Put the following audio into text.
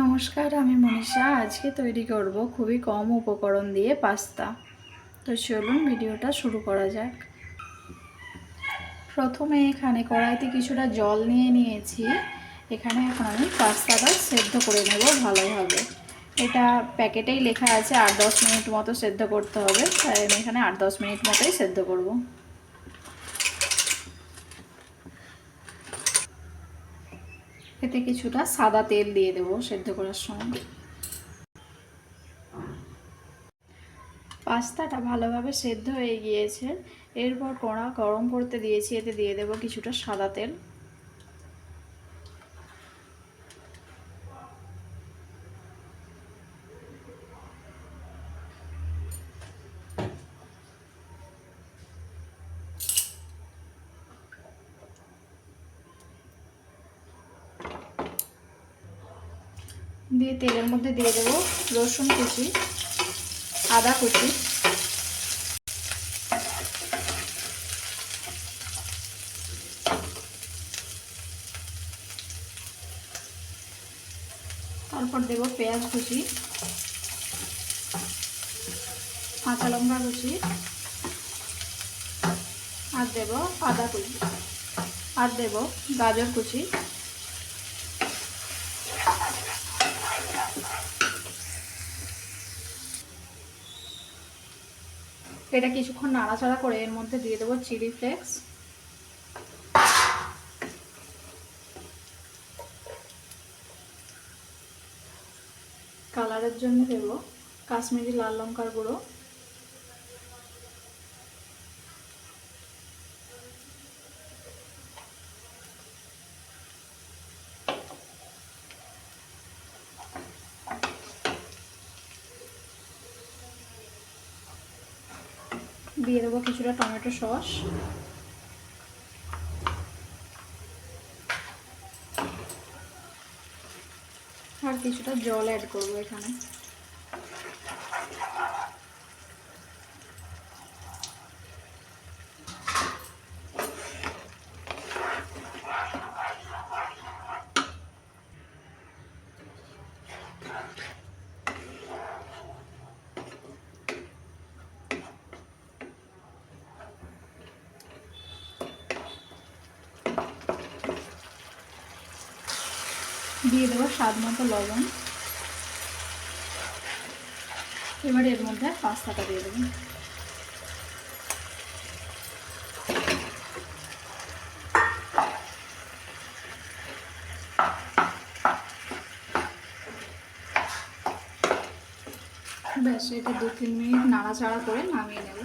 নমস্কার, আমি মনীষা। আজকে তৈরি করব খুবই কম উপকরণ দিয়ে পাস্তা। তো চলুন ভিডিওটা শুরু করা যাক। প্রথমে এখানে কড়াইতে কিছুটা জল নিয়ে নিয়েছি। এখানে এখন আমি পাস্তাটা সেদ্ধ করে নেব ভালোভাবে। এটা প্যাকেটেই লেখা আছে, আট দশ মিনিট মতো সেদ্ধ করতে হবে। তাই আমি এখানে আট দশ মিনিট মতোই সেদ্ধ করব। এতে কিছুটা সাদা তেল দিয়ে দেবো সেদ্ধ করার সময়। পাস্তাটা ভালোভাবে সেদ্ধ হয়ে গিয়েছে। এরপর কড়া গরম করতে দিয়েছি, এতে দিয়ে দেবো কিছুটা সাদা তেল। দিয়ে তেলের মধ্যে দিয়ে দেবো রসুন কুচি, আদা কুচি। তারপর দেবো পেঁয়াজ কুচি, কাঁচা লঙ্কা কুচি, আর দেবো আদা কুচি। আর দেবো গাজর কুচি। এটা কিছুক্ষণ নাড়াচাড়া করে এর মধ্যে দিয়ে দেবো চিলি ফ্লেক্স। কালারের জন্য দেবো কাশ্মীরি লাল লঙ্কার গুঁড়ো। দিয়ে দেবো কিছুটা টমেটো সস। আর কিছুটা জল অ্যাড করব এখানে। দিয়ে দেবো স্বাদ মতো লবণ। এবার এর মধ্যে পাস্তাটা দিয়ে দেবো। ব্যাস, এটা দু তিন মিনিট নাড়াচাড়া করে নামিয়ে নেব।